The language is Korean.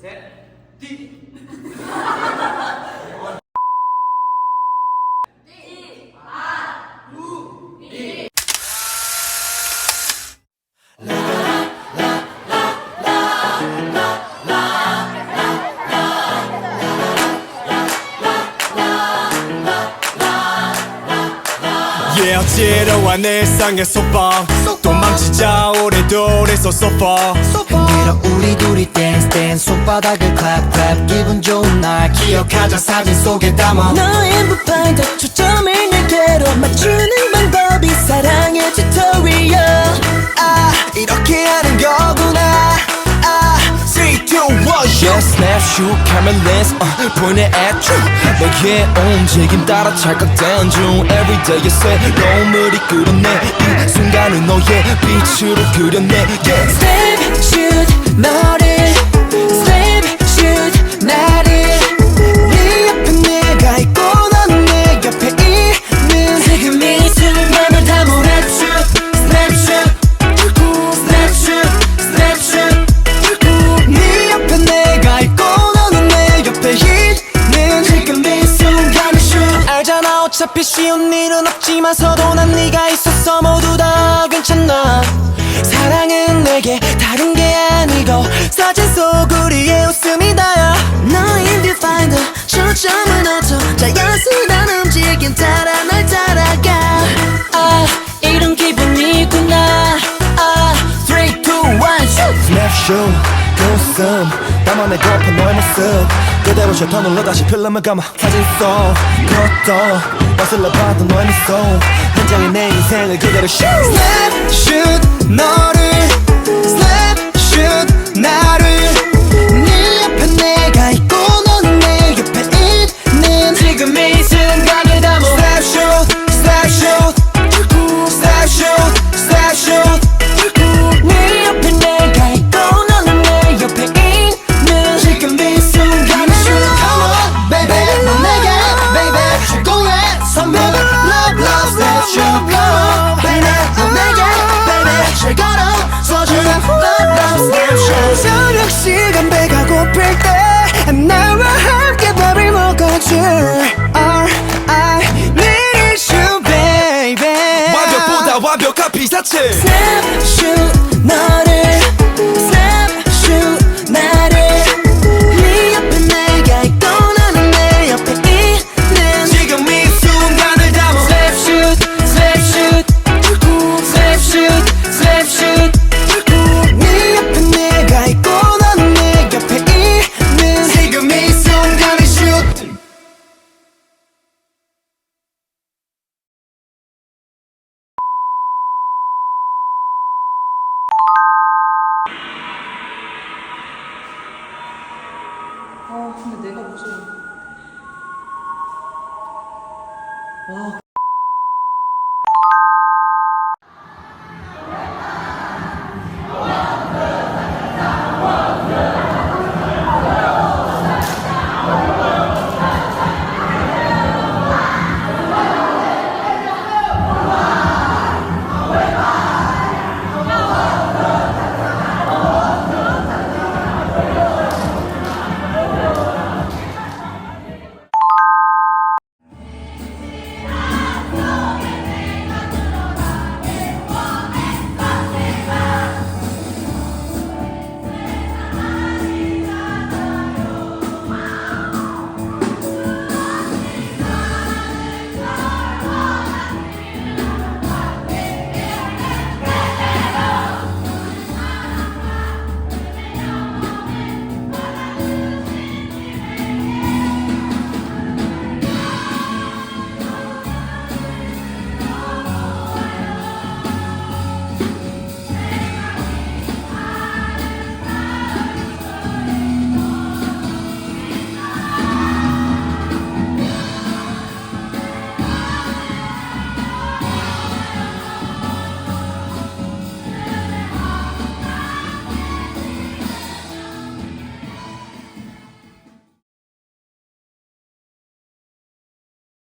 絶対 Yeah 어지러운 일상의 소방 도망치자 오래도래서 so far 흔들어 우리 둘이 댄스 댄스 손바닥을 clap clap. 기분 좋은 날. 기억하자 사진 속에 담아. 너의 무파이더 초 snapshot camera lens uh, 보내 at you 너의 움직임 따라 찰칵된 중 everyday 새로운 물이 끓어내 이 순간을 너의 빛으로 그려내 yeah Slap shoot 너를 어차피 쉬운 일은 없지만서도 난 네가 있었어. 모두 다 괜찮아 사랑은 내게 다른 게 아니고 사진 속 우리의 웃음이 다야. 너의 뷰 파인더 초점을 맞춰 자연스러운 움직임 따라 널 따라가. 아 이런 기분이구나. 아 3, 2, 1, shoot. 스냅쇼 그 웃음 담아내고 픈 너의 모습. 그대로 셔터 눌러 다시 필름을 감아 사진 속 그것도 거슬러 봤던 너의 미소. 현장에 내 인생을 그대로 shoot snapshot 너를 완벽보다 완벽한 피사체. Snapshot 너를 근데 내가 무슨 와